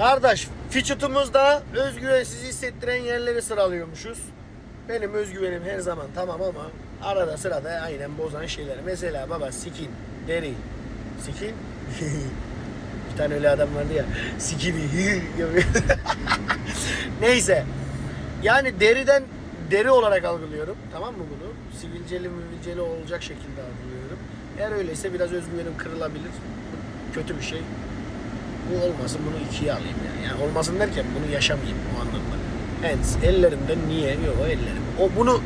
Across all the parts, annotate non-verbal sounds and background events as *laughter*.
Kardeş, fiçutumuzda özgüvensiz hissettiren yerleri sıralıyormuşuz. Benim özgüvenim her zaman tamam ama arada sırada aynen bozan şeyler. Mesela baba skin, deri. Skin? *laughs* Bir tane öyle adam vardı ya. Yapıyor. *laughs* Neyse. Yani deriden deri olarak algılıyorum. Tamam mı bunu? Sivilceli müvilceli olacak şekilde algılıyorum. Eğer öyleyse biraz özgüvenim kırılabilir. Kötü bir şey. Bu olmasın bunu ikiye alayım yani. yani olmasın derken bunu yaşamayayım o anlamda. Hence ellerimden niye? Yok o ellerim. O bunu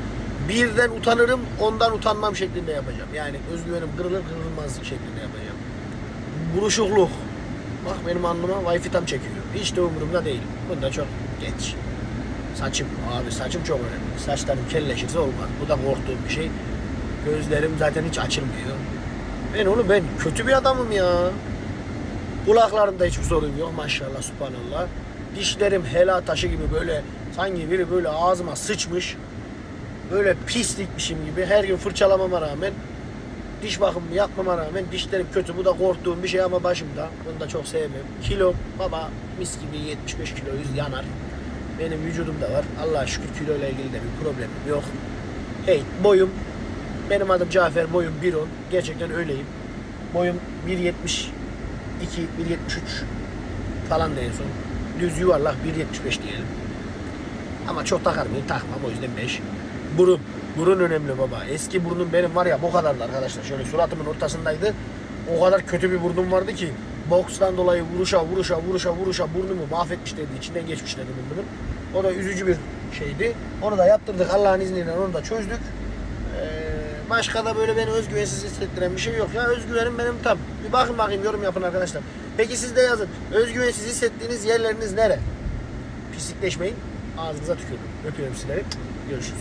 birden utanırım, ondan utanmam şeklinde yapacağım. Yani özgüvenim kırılır kırılmaz şeklinde yapacağım. Buruşukluk. Bak benim alnıma wifi tam çekiyor. Hiç de umurumda değil. Bunda çok geç. Saçım. Abi saçım çok önemli. Saçlarım kelleşirse olmaz. Bu da korktuğum bir şey. Gözlerim zaten hiç açılmıyor. Ben oğlum ben kötü bir adamım ya. Kulaklarımda hiçbir sorun yok maşallah subhanallah. Dişlerim hela taşı gibi böyle sanki biri böyle ağzıma sıçmış. Böyle pislikmişim gibi her gün fırçalamama rağmen diş bakımı yapmama rağmen dişlerim kötü. Bu da korktuğum bir şey ama başımda. Bunu da çok sevmem. Kilo baba mis gibi 75 kilo yüz yanar. Benim vücudumda var. Allah'a şükür kilo ile ilgili de bir problemim yok. Hey boyum benim adım Cafer boyum 1.10. Gerçekten öyleyim. Boyum 1.72 1.73 falan da en son. Düz yuvarlak 1.75 diyelim. Ama çok takar mıyım? Takmam o yüzden 5. Burun. Burun önemli baba. Eski burnum benim var ya bu kadardı arkadaşlar. Şöyle suratımın ortasındaydı. O kadar kötü bir burnum vardı ki bokstan dolayı vuruşa vuruşa vuruşa vuruşa burnumu mahvetmişlerdi. içinden geçmişlerdi burnumun. O da üzücü bir şeydi. Onu da yaptırdık Allah'ın izniyle onu da çözdük. Başka da böyle beni özgüvensiz hissettiren bir şey yok ya. Özgüvenim benim tam. Bir bakın bakayım yorum yapın arkadaşlar. Peki siz de yazın. Özgüvensiz hissettiğiniz yerleriniz nere? Pislikleşmeyin. Ağzınıza tükürdüm. Öpüyorum sizleri. Görüşürüz.